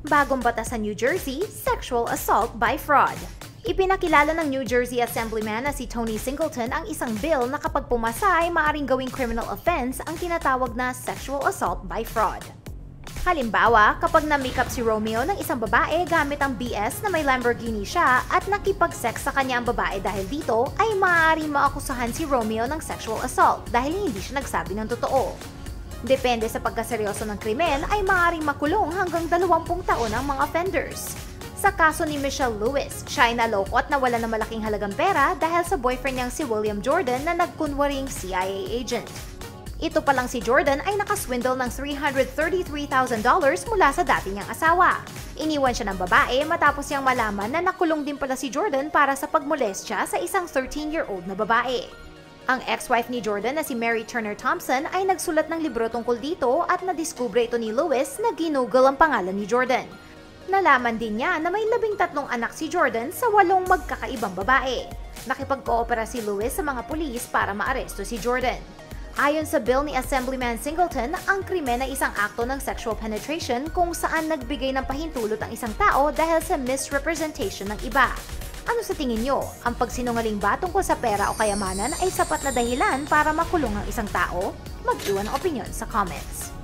Bagong batas sa New Jersey, sexual assault by fraud. Ipinakilala ng New Jersey Assemblyman na si Tony Singleton ang isang bill na kapag pumasa ay maaring gawing criminal offense ang tinatawag na sexual assault by fraud. Halimbawa, kapag na-makeup si Romeo ng isang babae gamit ang BS na may Lamborghini siya at nakipag-sex sa kanya ang babae dahil dito, ay maaaring maakusahan si Romeo ng sexual assault dahil hindi siya nagsabi ng totoo. Depende sa pagkaseryoso ng krimen ay maaaring makulong hanggang 20 taon ang mga offenders. Sa kaso ni Michelle Lewis, siya ay naloko at nawala ng malaking halagang pera dahil sa boyfriend niyang si William Jordan na nagkunwaring CIA agent. Ito pa lang si Jordan ay nakaswindle ng $333,000 mula sa dati niyang asawa. Iniwan siya ng babae matapos niyang malaman na nakulong din pala si Jordan para sa pagmolestya sa isang 13-year-old na babae. Ang ex-wife ni Jordan na si Mary Turner Thompson ay nagsulat ng libro tungkol dito at nadiskubre ito ni Lewis na ginugol ang pangalan ni Jordan. Nalaman din niya na may labing tatlong anak si Jordan sa walong magkakaibang babae. Nakipag-koopera si Lewis sa mga pulis para maaresto si Jordan. Ayon sa bill ni Assemblyman Singleton, ang krimen ay isang akto ng sexual penetration kung saan nagbigay ng pahintulot ang isang tao dahil sa misrepresentation ng iba. Ano sa tingin nyo? Ang pagsinungaling ba tungkol sa pera o kayamanan ay sapat na dahilan para makulong ang isang tao? Mag-iwan ng opinion sa comments.